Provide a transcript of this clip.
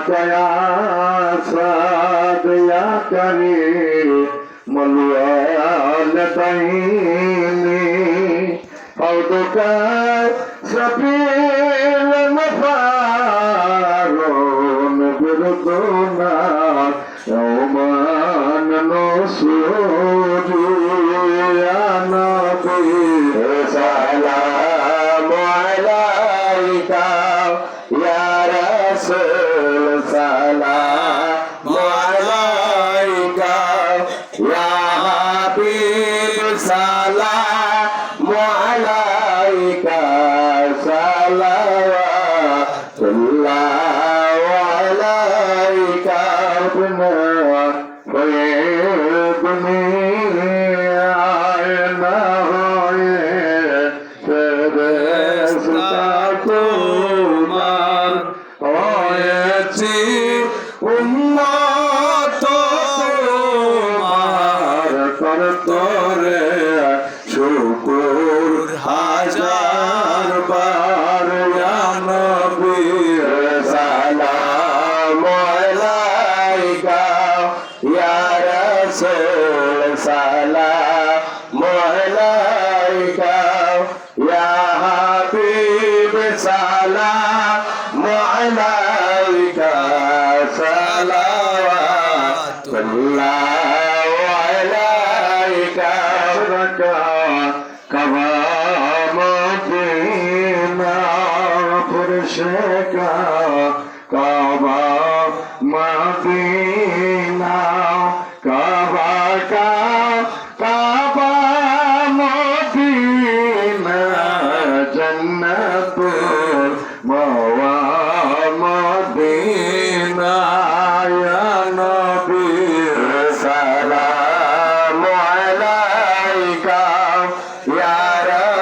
وجهك يا صاد يا كريم والوالدين حوضك سبيل مفارون بردنا يوما نصور يا نبي سلام عليك يا رسول سلام عليك يا حبيب سلام عليك صلوات الله عليك ابنا ويبني عينا করতরে শুকুর হাজার বার ইয়া নবী সালাম আলাইকা। ইয়া রাসূল সালাম আলাইকা। ইয়া হাবিব সালাম আলাইকা। সালাওয়াতুল্লাহ। আলাইকা পুরুষকা কাবা।